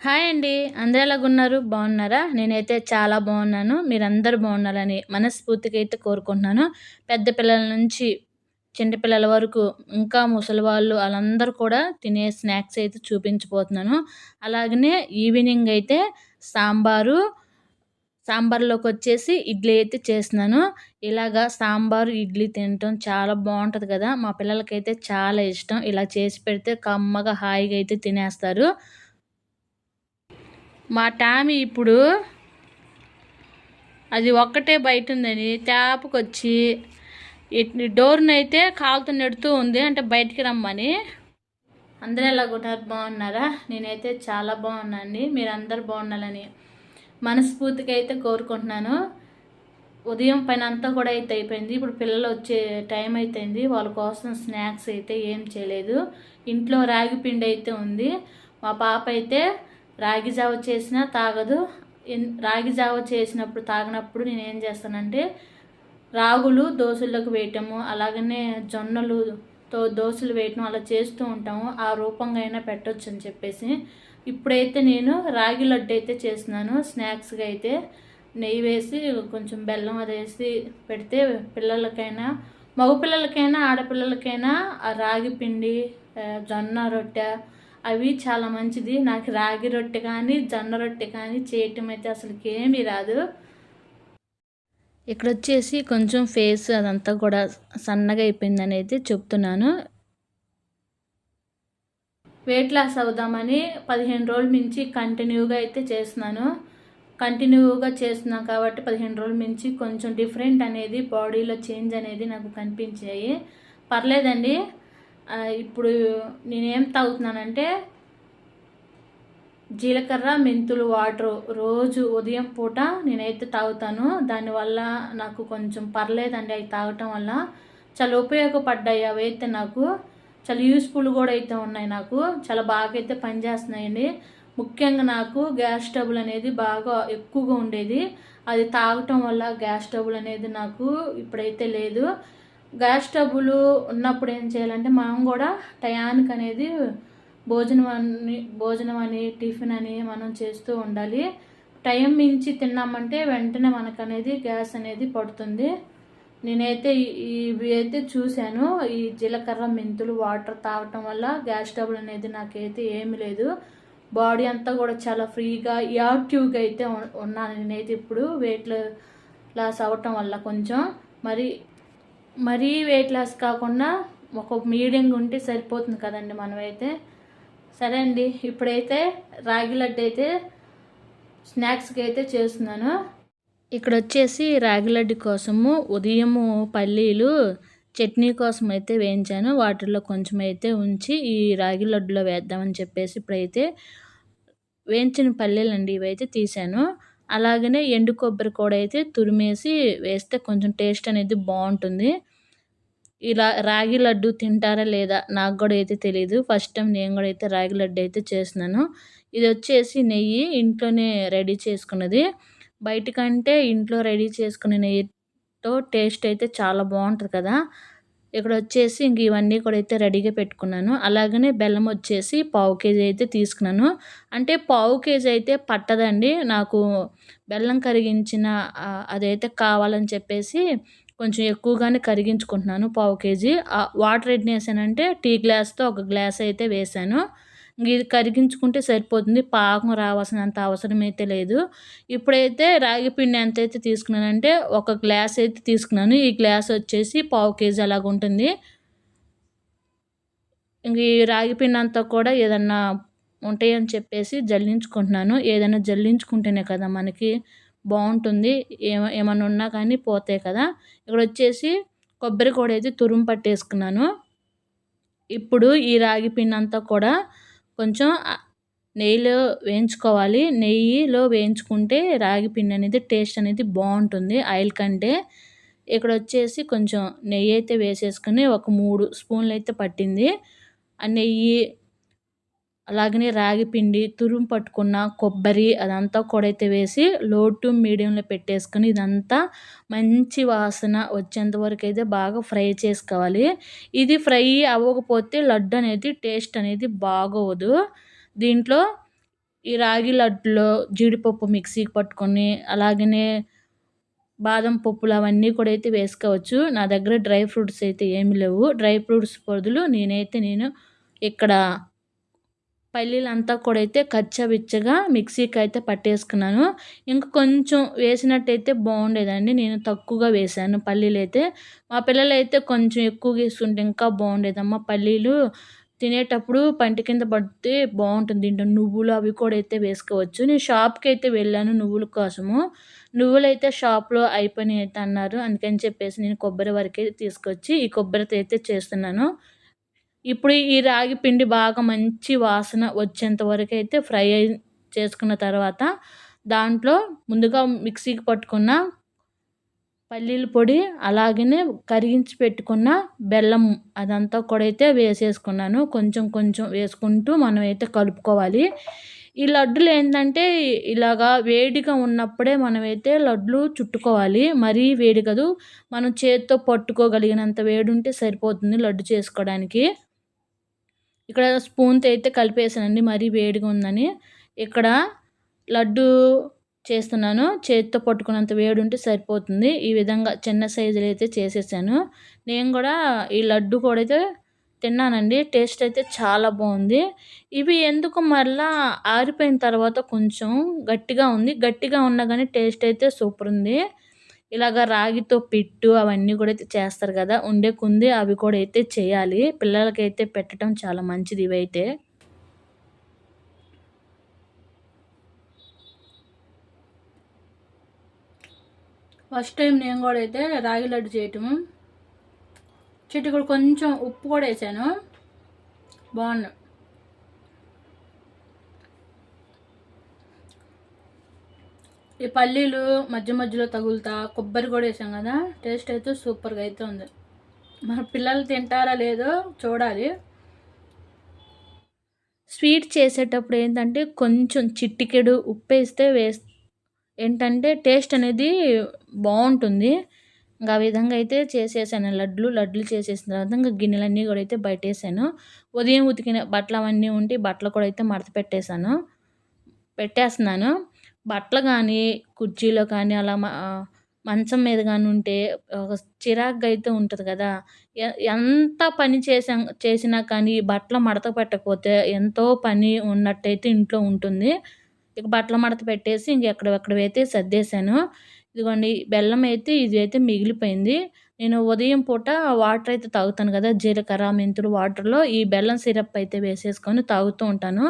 Hi అండి. అందరూ ఎలాగున్నారు బాగున్నారా? నేనైతే చాలా బాగున్నాను. మీరందరూ బాగున్నారని మనస్ఫూర్తిగా అయితే కోరుకుంటున్నాను. పెద్ద పిల్లల నుంచి చిన్న పిల్లల వరకు ఇంకా ముసలి వాళ్ళు వాళ్ళందరూ కూడా తినే స్నాక్స్ అయితే చూపించబోతున్నాను. అలాగనే ఈవినింగ్ అయితే సాంబారు సాంబార్లోకి వచ్చేసి ఇడ్లీ అయితే చేస్తున్నాను. ఇలాగా సాంబారు ఇడ్లీ తినటం చాలా బాగుంటుంది కదా. మా పిల్లలకైతే చాలా ఇష్టం. ఇలా చేసి పెడితే కమ్మగా హాయిగా అయితే తినేస్తారు. మా టామీ ఇప్పుడు అది ఒక్కటే బయట ఉందని తేపకొచ్చి డోర్ని అయితే కాలుతో నెడుతూ ఉంది అంటే బయటికి రమ్మని. అందరూ ఎలాగుంటారు బాగున్నారా? నేనైతే చాలా బాగున్నాను మీరు అందరు బాగుండాలని మనస్ఫూర్తిగా అయితే కోరుకుంటున్నాను. ఉదయం పైన అంతా కూడా అయితే అయిపోయింది. ఇప్పుడు పిల్లలు వచ్చే టైం అయిపోయింది. వాళ్ళ కోసం స్నాక్స్ అయితే ఏం చేయలేదు. ఇంట్లో రాగి పిండి అయితే ఉంది. మా పాప అయితే రాగి జావ చేసినా తాగదు. రాగి జావ చేసినప్పుడు తాగినప్పుడు నేను ఏం చేస్తానంటే రాగులు దోశలకు వేయటము అలాగనే జొన్నలుతో దోశలు వేయటం అలా చేస్తూ ఉంటాము. ఆ రూపంగా అయినా పెట్టవచ్చు అని చెప్పేసి. ఇప్పుడైతే నేను రాగి లడ్డు అయితే చేస్తున్నాను. స్నాక్స్గా అయితే నెయ్యి వేసి కొంచెం బెల్లం అది వేసి పెడితే పిల్లలకైనా మగ పిల్లలకైనా ఆడపిల్లలకైనా ఆ రాగి పిండి జొన్న రొట్టె అవి చాలా మంచిది. నాకు రాగి రొట్టె కానీ జొన్న రొట్టె కానీ చేయటం అయితే అసలుకి ఏమీ రాదు. ఇక్కడ వచ్చేసి కొంచెం ఫేస్ అదంతా కూడా సన్నగా అయిపోయిందని అయితే చెప్తున్నాను. వెయిట్ లాస్ అవుదామని పదిహేను రోజుల మించి కంటిన్యూగా అయితే చేస్తున్నాను. కంటిన్యూగా చేస్తున్నాను కాబట్టి పదిహేను రోజుల మించి కొంచెం డిఫరెంట్ అనేది బాడీలో చేంజ్ అనేది నాకు కనిపించాయి. పర్లేదండి. ఇప్పుడు నేనేం తాగుతున్నానంటే జీలకర్ర మెంతులు వాటర్. రోజు ఉదయం పూట నేనైతే తాగుతాను. దానివల్ల నాకు కొంచెం పర్లేదండి అవి తాగటం వల్ల. చాలా ఉపయోగపడ్డాయి అవి అయితే నాకు. చాలా యూస్ఫుల్ కూడా అయితే ఉన్నాయి నాకు. చాలా బాగా అయితే పనిచేస్తున్నాయండి. ముఖ్యంగా నాకు గ్యాస్ ట్రబుల్ అనేది బాగా ఎక్కువగా ఉండేది. అది తాగటం వల్ల గ్యాస్ ట్రబుల్ అనేది నాకు ఇప్పుడైతే లేదు. గ్యాస్ స్టవ్లు ఉన్నప్పుడు ఏం చేయాలంటే మనం కూడా టయానికి అనేది భోజనం అని భోజనం అని టిఫిన్ అని మనం చేస్తూ ఉండాలి. టైం మించి తిన్నామంటే వెంటనే మనకు అనేది గ్యాస్ అనేది పడుతుంది. నేనైతే ఇవి అయితే చూశాను. ఈ జీలకర్ర మెంతులు వాటర్ తాగటం వల్ల గ్యాస్ ట్రబుల్ అనేది నాకైతే ఏమి లేదు. బాడీ అంతా కూడా చాలా ఫ్రీగా యాక్టివ్గా అయితే ఉన్నాను నేనైతే ఇప్పుడు. వెయిట్ లాస్ అవ్వటం వల్ల కొంచెం. మరి మరీ వెయిట్ లాస్ కాకుండా ఒక మీడియంగా ఉంటే సరిపోతుంది కదండి మనమైతే. సరే అండి ఇప్పుడైతే రాగి లడ్డు అయితే స్నాక్స్కి అయితే చేస్తున్నాను. ఇక్కడ వచ్చేసి రాగి లడ్డు కోసము ఉదయము పల్లీలు చట్నీ కోసం అయితే వేయించాను. వాటిల్లో కొంచెం అయితే ఉంచి ఈ రాగి లడ్డులో వేద్దామని చెప్పేసి ఇప్పుడైతే వేయించిన పల్లీలు అండి ఇవైతే తీసాను. అలాగనే ఎండు కొబ్బరి కూడా అయితే తురిమేసి వేస్తే కొంచెం టేస్ట్ అనేది బాగుంటుంది. ఇలా రాగి లడ్డు తింటారా లేదా నాకు కూడా అయితే తెలియదు ఫస్ట్ టైం నేను కూడా అయితే రాగి లడ్డు అయితే చేస్తున్నాను. ఇది వచ్చేసి నెయ్యి ఇంట్లోనే రెడీ చేసుకున్నది. బయటకంటే ఇంట్లో రెడీ చేసుకునే నెయ్యితో టేస్ట్ అయితే చాలా బాగుంటుంది కదా. ఇక్కడ వచ్చేసి ఇంక ఇవన్నీ కూడా అయితే రెడీగా పెట్టుకున్నాను. అలాగనే బెల్లం వచ్చేసి పావు కేజీ అయితే తీసుకున్నాను. అంటే పావు కేజీ అయితే పట్టదండి. నాకు బెల్లం కరిగించిన అదైతే కావాలని చెప్పేసి కొంచెం ఎక్కువగానే కరిగించుకుంటున్నాను పావు కేజీ. వాటర్ ఎన్ని వేసానంటే టీ గ్లాస్తో ఒక గ్లాస్ అయితే వేసాను. ఇది కరిగించుకుంటే సరిపోతుంది. పాకం రావాల్సినంత అవసరం అయితే లేదు. ఇప్పుడైతే రాగి పిండి ఎంత అయితే తీసుకున్నానంటే ఒక గ్లాస్ అయితే తీసుకున్నాను. ఈ గ్లాస్ వచ్చేసి పావు కేజీ అలాగ ఉంటుంది. ఇంక ఈ రాగి పిండి అంతా కూడా ఏదన్నా ఉంటాయని చెప్పేసి జల్లించుకుంటున్నాను. ఏదైనా జల్లించుకుంటేనే కదా మనకి బాగుంటుంది. ఏమ ఏమన్నా ఉన్నా కానీ పోతాయి కదా. ఇక్కడ వచ్చేసి కొబ్బరి కూడా అయితే తురుము పట్టేసుకున్నాను. ఇప్పుడు ఈ రాగి పిండి అంతా కూడా కొంచెం నెయ్యిలో వేయించుకోవాలి. నెయ్యిలో వేయించుకుంటే రాగి పిండి అనేది టేస్ట్ అనేది బాగుంటుంది. ఆయిల్ కంటే ఇక్కడ వచ్చేసి కొంచెం నెయ్యి అయితే వేసేసుకుని ఒక మూడు స్పూన్లు అయితే పట్టింది. ఆ నెయ్యి అలాగనే రాగి పిండి తురుము పట్టుకున్న కొబ్బరి అదంతా కూడా అయితే వేసి లో టు మీడియంలో పెట్టేసుకొని ఇదంతా మంచి వాసన వచ్చేంత వరకు అయితే బాగా ఫ్రై చేసుకోవాలి. ఇది ఫ్రై అవ్వకపోతే లడ్డు అనేది టేస్ట్ అనేది బాగోదు. దీంట్లో ఈ రాగి లడ్డులో జీడిపప్పు మిక్సీకి పట్టుకొని అలాగనే బాదం పప్పులు అవన్నీ కూడా అయితే వేసుకోవచ్చు. నా దగ్గర డ్రై ఫ్రూట్స్ అయితే ఏమి లేవు. డ్రై ఫ్రూట్స్ బదులు నేనైతే నేను ఇక్కడ పల్లీలంతా కూడా అయితే కచ్చబిచ్చగా మిక్సీకి అయితే పట్టేసుకున్నాను. ఇంకా కొంచెం వేసినట్టయితే బాగుండేదండి. నేను తక్కువగా వేశాను పల్లీలు అయితే మా పిల్లలు అయితే కొంచెం ఎక్కువగా వేసుకుంటే ఇంకా బాగుండేదమ్మా పల్లీలు. తినేటప్పుడు పంటి కింద పడితే బాగుంటుంది. దీంట్లో నువ్వులు అవి కూడా అయితే వేసుకోవచ్చు. నేను షాప్కి అయితే వెళ్ళాను నువ్వుల కోసము. నువ్వులు అయితే షాప్లో అయిపోయినాయి అయితే అన్నారు. అందుకని చెప్పేసి నేను కొబ్బరి వరకే తీసుకొచ్చి ఈ కొబ్బరితో అయితే చేస్తున్నాను. ఇప్పుడు ఈ రాగి పిండి బాగా మంచి వాసన వచ్చేంత వరకు అయితే ఫ్రై అయి చేసుకున్న తర్వాత దాంట్లో ముందుగా మిక్సీకి పట్టుకున్న పల్లీల పొడి అలాగనే కరిగించి పెట్టుకున్న బెల్లం అదంతా కూడా అయితే వేసేసుకున్నాను. కొంచెం కొంచెం వేసుకుంటూ మనం అయితే కలుపుకోవాలి. ఈ లడ్డులు ఏంటంటే ఇలాగా వేడిగా ఉన్నప్పుడే మనమైతే లడ్లు చుట్టుకోవాలి. మరీ వేడి కాదు మనం చేతితో పట్టుకోగలిగినంత వేడి ఉంటే సరిపోతుంది లడ్డు చేసుకోవడానికి. ఇక్కడ స్పూన్తో అయితే కలిపేసానండి మరీ వేడిగా ఉందని. ఇక్కడ లడ్డు చేస్తున్నాను చేతితో పట్టుకున్నంత వేడి ఉంటే సరిపోతుంది. ఈ విధంగా చిన్న సైజులు అయితే చేసేసాను. నేను కూడా ఈ లడ్డు కూడా అయితే తిన్నానండి టేస్ట్ అయితే చాలా బాగుంది. ఇవి ఎందుకు మరలా ఆరిపోయిన తర్వాత కొంచెం గట్టిగా ఉంది. గట్టిగా ఉన్నా కానీ టేస్ట్ అయితే సూపర్ ఉంది. ఇలాగ రాగితో పిట్టు అవన్నీ కూడా అయితే చేస్తారు కదా. ఉండే కుంది అవి కూడా అయితే చేయాలి. పిల్లలకైతే పెట్టడం చాలా మంచిది ఇవైతే. ఫస్ట్ టైం నేను కూడా అయితే రాగి లడ్డు చేయటము. చెట్టు కూడా కొంచెం ఉప్పు కూడా వేసాను. బాగున్నాయి. ఈ పల్లీలు మధ్య మధ్యలో తగులుతా కొబ్బరి కూడా వేసాం కదా టేస్ట్ అయితే సూపర్గా అయితే ఉంది. మన పిల్లలు తింటారా లేదో చూడాలి. స్వీట్ చేసేటప్పుడు ఏంటంటే కొంచెం చిట్టికెడు ఉప్పు వేస్తే వేస్ ఏంటంటే టేస్ట్ అనేది బాగుంటుంది. ఇంకా ఆ విధంగా అయితే చేసేసాను. లడ్లు లడ్లు చేసేసిన తర్వాత ఇంకా గిన్నెలన్నీ కూడా అయితే బయట వేసాను ఉదయం ఉతికిన బట్టలు అవన్నీ ఉంటే బట్టలు కూడా అయితే మడత పెట్టేశాను పెట్టేస్తున్నాను. బట్టలు కానీ కుర్చీలో కానీ అలా మంచం మీద కానీ ఉంటే ఒక చిరాగ్గా అయితే ఉంటుంది కదా. ఎంత పని చేసా చేసినా కానీ బట్టలు మడత పెట్టకపోతే ఎంతో పని ఉన్నట్టయితే ఇంట్లో ఉంటుంది. ఇక బట్టలు మడత పెట్టేసి ఇంకెక్కడెక్కడవైతే సర్దేశాను. ఇదిగోండి బెల్లం అయితే ఇది అయితే మిగిలిపోయింది. నేను ఉదయం పూట వాటర్ అయితే తాగుతాను కదా జీలకర్ర మెంతులు వాటర్లో ఈ బెల్లం సిరప్ అయితే వేసేసుకొని తాగుతూ ఉంటాను.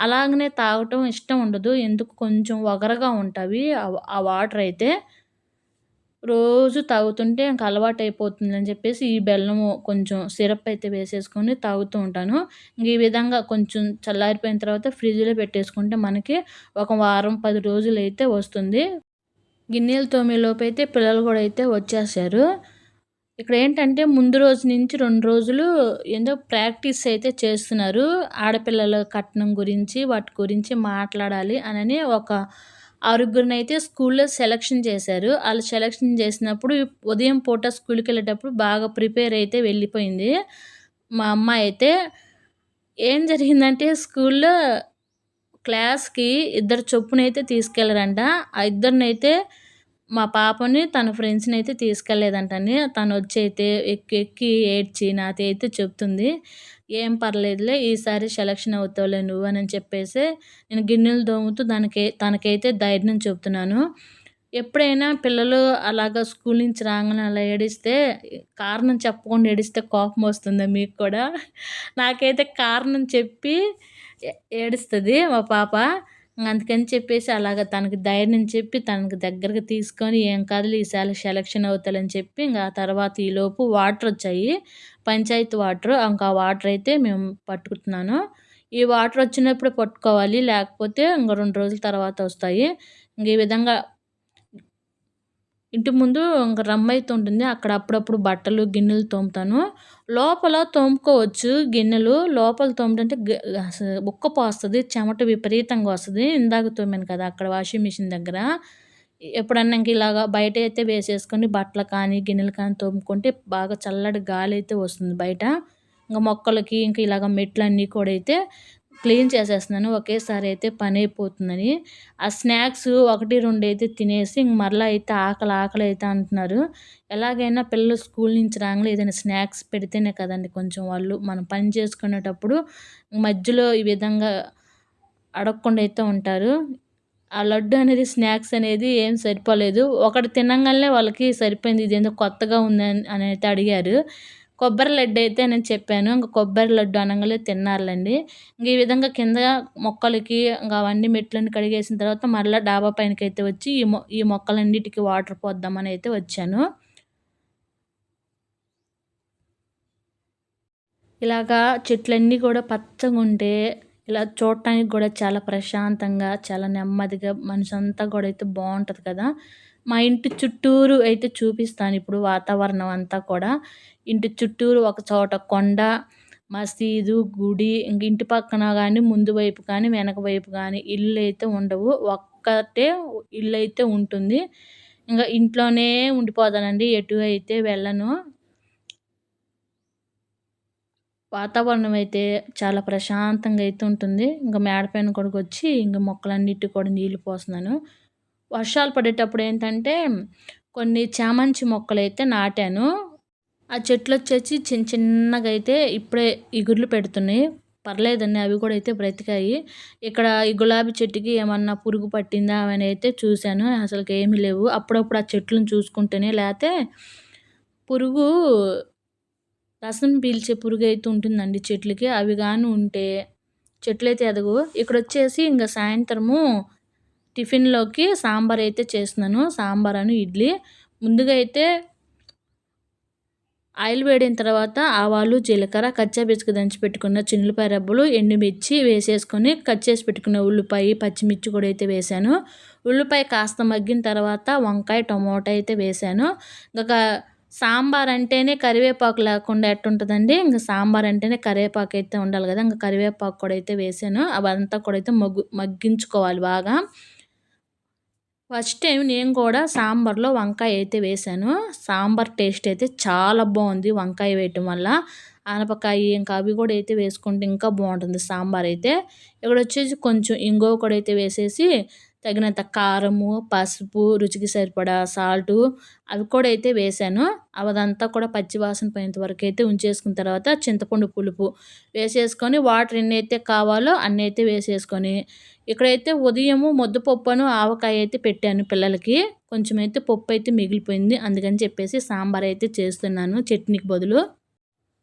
అలాగనే తాగటం ఇష్టం ఉండదు. ఎందుకు? కొంచెం వగరగా ఉంటుంది ఆ వాటర్ అయితే రోజు తాగుతుంటే ఇంక అలవాటు అయిపోతుంది అని చెప్పేసి ఈ బెల్లము కొంచెం సిరప్ అయితే వేసేసుకొని తాగుతూ ఉంటాను. ఇంక ఈ విధంగా కొంచెం చల్లారిపోయిన తర్వాత ఫ్రిడ్జ్లో పెట్టేసుకుంటే మనకి ఒక వారం పది రోజులు అయితే వస్తుంది. గిన్నెలు తోమేలోపు అయితే పిల్లలు కూడా అయితే వచ్చేసారు. ఇక్కడ ఏంటంటే ముందు రోజు నుంచి రెండు రోజులు ఏందో ప్రాక్టీస్ అయితే చేస్తున్నారు. ఆడపిల్లల కట్నం గురించి వాటి గురించి మాట్లాడాలి అని ఒక ఆరుగురిని అయితే స్కూల్లో సెలక్షన్ చేశారు. వాళ్ళు సెలక్షన్ చేసినప్పుడు ఉదయం పూట స్కూల్కి వెళ్ళేటప్పుడు బాగా ప్రిపేర్ అయితే వెళ్ళిపోయింది. మా అమ్మాయి అయితే ఏం జరిగిందంటే స్కూల్లో క్లాస్కి ఇద్దరు చొప్పునైతే తీసుకెళ్ళరంట ఆ ఇద్దరినైతే మా పాపని తన ఫ్రెండ్స్ని అయితే తీసుకెళ్ళలేదంటని తను వచ్చి అయితే ఎక్కి ఎక్కి ఏడ్చి నాతో అయితే చెప్తుంది. ఏం పర్లేదులే ఈసారి సెలక్షన్ అవుతావులే నువ్వు అని చెప్పేసి నేను గిన్నెలు దోముతూ దానికి తనకైతే ధైర్యం చెప్తున్నాను. ఎప్పుడైనా పిల్లలు అలాగ స్కూల్ నుంచి రాగానే అలా ఏడిస్తే కారణం చెప్పకుండా ఏడిస్తే కోపం వస్తుందా మీకు కూడా? నాకైతే కారణం చెప్పి ఏడుస్తుంది మా పాప. అందుకని చెప్పేసి అలాగ తనకి ధైర్యం చెప్పి తనకి దగ్గరకు తీసుకొని ఏం కాదు ఈసారి సెలక్షన్ అవుతాలని చెప్పి ఇంకా ఆ తర్వాత ఈలోపు వాటర్ వచ్చాయి. పంచాయతీ వాటర్ ఇంకా వాటర్ అయితే మేము పట్టుకుంటున్నాను ఈ వాటర్ వచ్చినప్పుడు పట్టుకోవాలి లేకపోతే ఇంకా రెండు రోజుల తర్వాత వస్తాయి. ఇంక ఈ విధంగా ఇంటి ముందు ఇంకా రమ్మ ఉంటుంది అక్కడ అప్పుడప్పుడు బట్టలు గిన్నెలు తోముతాను. లోపల తోముకోవచ్చు. గిన్నెలు లోపల తోముతుంటే ఉక్క పోస్తుంది చెమట విపరీతంగా వస్తుంది. ఇందాక తోమాను కదా అక్కడ వాషింగ్ మిషన్ దగ్గర. ఎప్పుడన్నా ఇంక ఇలాగా బయట అయితే వేసేసుకొని బట్టలు కానీ గిన్నెలు కానీ తోముకుంటే బాగా చల్లటి గాలి అయితే వస్తుంది బయట. ఇంకా మొక్కలకి ఇంకా ఇలాగ మెట్లు అన్నీ కూడా అయితే క్లీన్ చేసేస్తున్నాను. ఒకేసారి అయితే పని అయిపోతుందని ఆ స్నాక్స్ ఒకటి రెండు అయితే తినేసి ఇంక మరలా అయితే ఆకలి ఆకలి అయితే అంటున్నారు. ఎలాగైనా పిల్లలు స్కూల్ నుంచి రాగానే ఏదైనా స్నాక్స్ పెడితేనే కదండి కొంచెం వాళ్ళు మనం పని చేసుకునేటప్పుడు మధ్యలో ఈ విధంగా అడగకుండా అయితే ఉంటారు. ఆ లడ్డు అనేది స్నాక్స్ అనేది ఏం సరిపోలేదు. ఒకటి తినగానే వాళ్ళకి సరిపోయింది. ఇదేందో కొత్తగా ఉంది అని అయితే అడిగారు. కొబ్బరి లడ్డు అయితే నేను చెప్పాను. ఇంకా కొబ్బరి లడ్డు అనగానే తిన్నారులేండి. ఇంక ఈ విధంగా కింద మొక్కలకి ఇంకా అవన్నీ మెట్లన్నీ కడిగేసిన తర్వాత మళ్ళీ డాబా పైనకి అయితే వచ్చి ఈ మొ ఈ మొక్కలన్నిటికీ వాటర్ పోద్దామని అయితే వచ్చాను. ఇలాగా చెట్లన్నీ కూడా పచ్చగా ఉంటే ఇలా చూడటానికి కూడా చాలా ప్రశాంతంగా చాలా నెమ్మదిగా మనసు అంతా కూడా అయితే బాగుంటుంది కదా. మా ఇంటి చుట్టూరు అయితే చూపిస్తాను ఇప్పుడు వాతావరణం అంతా కూడా. ఇంటి చుట్టూరు ఒక చోట కొండ మసీదు గుడి ఇంక ఇంటి పక్కన కానీ ముందు వైపు కానీ వెనక వైపు కానీ ఇల్లు అయితే ఉండవు. ఒక్కటే ఇల్లు అయితే ఉంటుంది. ఇంకా ఇంట్లోనే ఉండిపోతానండి. ఎటు అయితే వెళ్ళను. వాతావరణం అయితే చాలా ప్రశాంతంగా అయితే ఉంటుంది. ఇంకా మేడపైన కూడా వచ్చి ఇంకా మొక్కలన్నిటి కూడా నీళ్ళు పోస్తున్నాను. వర్షాలు పడేటప్పుడు ఏంటంటే కొన్ని చామంతి మొక్కలు అయితే నాటాను. ఆ చెట్లు వచ్చేసి చిన్న చిన్నగా అయితే ఇప్పుడే ఇగుర్లు పెడుతున్నాయి. పర్లేదండి అవి కూడా అయితే బ్రతికాయి. ఇక్కడ ఈ గులాబీ చెట్టుకి ఏమన్నా పురుగు పట్టిందా అని అయితే చూశాను. అసలుకి ఏమీ లేవు. అప్పుడప్పుడు ఆ చెట్లను చూసుకుంటేనే లేకపోతే పురుగు రసం పీల్చే పురుగు అయితే ఉంటుందండి చెట్లకి. అవి కానీ ఉంటే చెట్లు అయితే ఎదగవు. ఇక్కడ వచ్చేసి ఇంకా సాయంత్రము టిఫిన్లోకి సాంబార్ అయితే చేస్తున్నాను. సాంబార్ అని ఇడ్లీ. ముందుగా అయితే ఆయిల్ వేడిన తర్వాత ఆవాలు జీలకర్ర కచ్చా బిచ్చుకు దంచి పెట్టుకున్న చిన్నులపాయ రబ్బలు ఎండుమిర్చి వేసేసుకొని కట్ చేసి పెట్టుకున్న ఉల్లిపాయ పచ్చిమిర్చి కూడా అయితే వేసాను. ఉల్లిపాయ కాస్త మగ్గిన తర్వాత వంకాయ టమోటా అయితే వేసాను. ఇంకా సాంబార్ అంటేనే కరివేపాకు లేకుండా ఎట్టుంటుందండి ఇంకా సాంబార్ అంటేనే కరివేపాకు అయితే ఉండాలి కదా? ఇంకా కరివేపాకు కూడా అయితే వేసాను. అవంతా కూడా అయితే మగ్గు మగ్గించుకోవాలి బాగా. ఫస్ట్ టైం నేను కూడా సాంబార్లో వంకాయ అయితే వేసాను. సాంబార్ టేస్ట్ అయితే చాలా బాగుంది వంకాయ వేయటం వల్ల. ఆనపకాయ ఇంకా అవి కూడా అయితే వేసుకుంటే ఇంకా బాగుంటుంది సాంబార్ అయితే. ఇక్కడ వచ్చేసి కొంచెం ఇంగో కూడా అయితే వేసేసి తగినంత కారము పసుపు రుచికి సరిపడా సాల్టు అవి కూడా అయితే వేసాను. అదంతా కూడా పచ్చివాసన పోయేంత వరకు అయితే ఉంచేసుకున్న తర్వాత చింతపండు పులుపు వేసేసుకొని వాటర్ ఎన్ని అయితే కావాలో అన్నీ అయితే వేసేసుకొని ఇక్కడైతే ఉదయము ముద్దపప్పును ఆవకాయ అయితే పెట్టాను పిల్లలకి. కొంచెం అయితే పప్పు అయితే మిగిలిపోయింది అందుకని చెప్పేసి సాంబార్ అయితే చేస్తున్నాను చట్నీకి బదులు.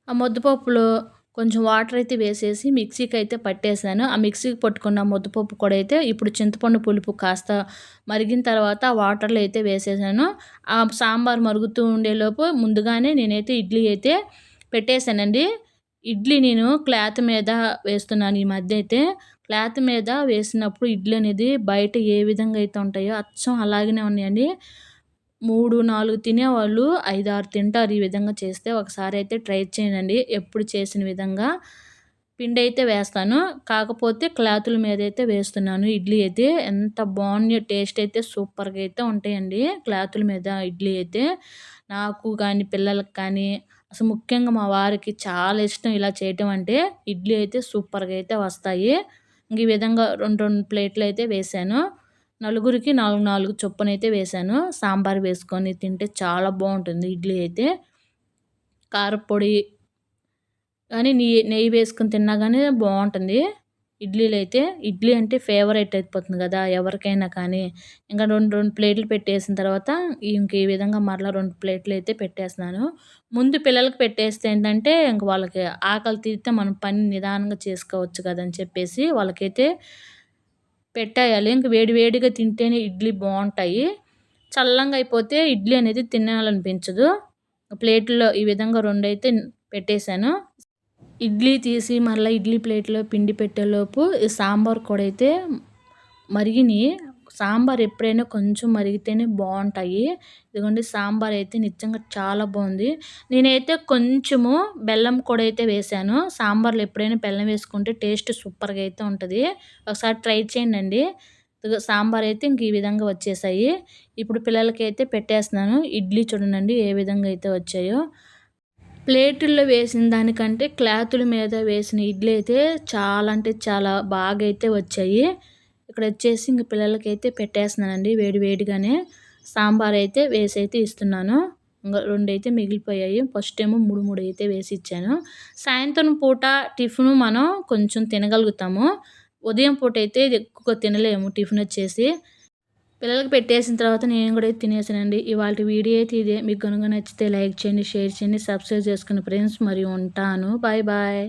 ఆ ముద్దపప్పులో కొంచెం వాటర్ అయితే వేసేసి మిక్సీకి అయితే పట్టేశాను ఆ మిక్సీకి పట్టుకున్న ముద్దపప్పు కూడా అయితే ఇప్పుడు చింతపండు పులుపు కాస్త మరిగిన తర్వాత ఆ వాటర్లో అయితే వేసేసాను. ఆ సాంబార్ మరుగుతూ ఉండేలోపు ముందుగానే నేనైతే ఇడ్లీ అయితే పెట్టేశానండి ఇడ్లీ నేను క్లాత్ మీద వేస్తున్నాను ఈ మధ్య అయితే. క్లాత్ మీద వేసినప్పుడు ఇడ్లీ అనేది బయట ఏ విధంగా అయితే ఉంటాయో అచ్చం అలాగనే ఉన్నాయండి. మూడు నాలుగు తినేవాళ్ళు ఐదు ఆరు తింటారు ఈ విధంగా చేస్తే ఒకసారి అయితే ట్రై చేయండి. ఎప్పుడు చేసిన విధంగా పిండి అయితే వేస్తాను. కాకపోతే క్లాతుల మీద అయితే వేస్తున్నాను ఇడ్లీ అయితే. ఎంత బాగుంది టేస్ట్ అయితే సూపర్గా అయితే ఉంటాయండి క్లాతుల మీద ఇడ్లీ అయితే. నాకు కానీ పిల్లలకు కానీ అసలు ముఖ్యంగా మా వారికి చాలా ఇష్టం ఇలా చేయటం అంటే ఇడ్లీ అయితే సూపర్గా అయితే వస్తాయి. ఈ విధంగా రెండు రెండు ప్లేట్లు అయితే వేసాను. నలుగురికి నాలుగు నాలుగు చొప్పున అయితే వేసాను సాంబార్ వేసుకొని తింటే చాలా బాగుంటుంది. ఇడ్లీ అయితే కారపొడి కానీ నెయ్యి నెయ్యి వేసుకొని తిన్నా కానీ బాగుంటుంది. ఇడ్లీలు అయితే ఇడ్లీ అంటే ఫేవరెట్ అయిపోతుంది కదా ఎవరికైనా కానీ. ఇంకా రెండు రెండు ప్లేట్లు పెట్టేసిన తర్వాత ఇంక ఈ విధంగా మరలా రెండు ప్లేట్లు అయితే పెట్టేస్తున్నాను. ముందు పిల్లలకి పెట్టేస్తే ఏంటంటే ఇంక వాళ్ళకి ఆకలి తీరితే మనం పని నిదానంగా చేసుకోవచ్చు కదని చెప్పేసి వాళ్ళకైతే పెట్టేయాలి. ఇంక వేడి వేడిగా తింటేనే ఇడ్లీ బాగుంటాయి. చల్లంగా అయిపోతే ఇడ్లీ అనేది తినాలనిపించదు. ప్లేట్లో ఈ విధంగా రెండు అయితే పెట్టేశాను. ఇడ్లీ తీసి మళ్ళీ ఇడ్లీ ప్లేట్లో పిండి పెట్టేలోపు సాంబార్ కూడా అయితే మరిగిని సాంబార్ ఎప్పుడైనా కొంచెం మరిగితేనే బాగుంటాయి. ఇదిగోండి సాంబార్ అయితే నిజంగా చాలా బాగుంది. నేనైతే కొంచెము బెల్లం కూడా అయితే వేసాను. సాంబార్లో ఎప్పుడైనా బెల్లం వేసుకుంటే టేస్ట్ సూపర్గా అయితే ఉంటుంది. ఒకసారి ట్రై చేయండి సాంబార్ అయితే ఇంక ఈ విధంగా వచ్చేసాయి. ఇప్పుడు పిల్లలకి అయితే పెట్టేస్తున్నాను. ఇడ్లీ చూడండి ఏ విధంగా అయితే వచ్చాయో. ప్లేటుల్లో వేసిన దానికంటే క్లాతుల మీద వేసిన ఇడ్లీ అయితే చాలా అంటే చాలా బాగా అయితే వచ్చాయి. ఇక్కడ వచ్చేసి ఇంక పిల్లలకైతే పెట్టేస్తున్నానండి. వేడి వేడిగానే సాంబార్ అయితే వేసి అయితే ఇస్తున్నాను. ఇంకా రెండు అయితే మిగిలిపోయాయి. ఫస్ట్ ఏమో మూడు మూడు అయితే వేసి ఇచ్చాను సాయంత్రం పూట టిఫిన్ మనం కొంచెం తినగలుగుతాము. ఉదయం పూట అయితే ఇది ఎక్కువ తినలేము టిఫిన్ వచ్చేసి. పిల్లలకి పెట్టేసిన తర్వాత నేను కూడా తినేసానండి. ఇవాళ వీడియో అయితే ఇదే. మీకు కనుక నచ్చితే లైక్ చేయండి షేర్ చేయండి సబ్స్క్రైబ్ చేసుకుని ఫ్రెండ్స్ మరియు ఉంటాను. Bye bye.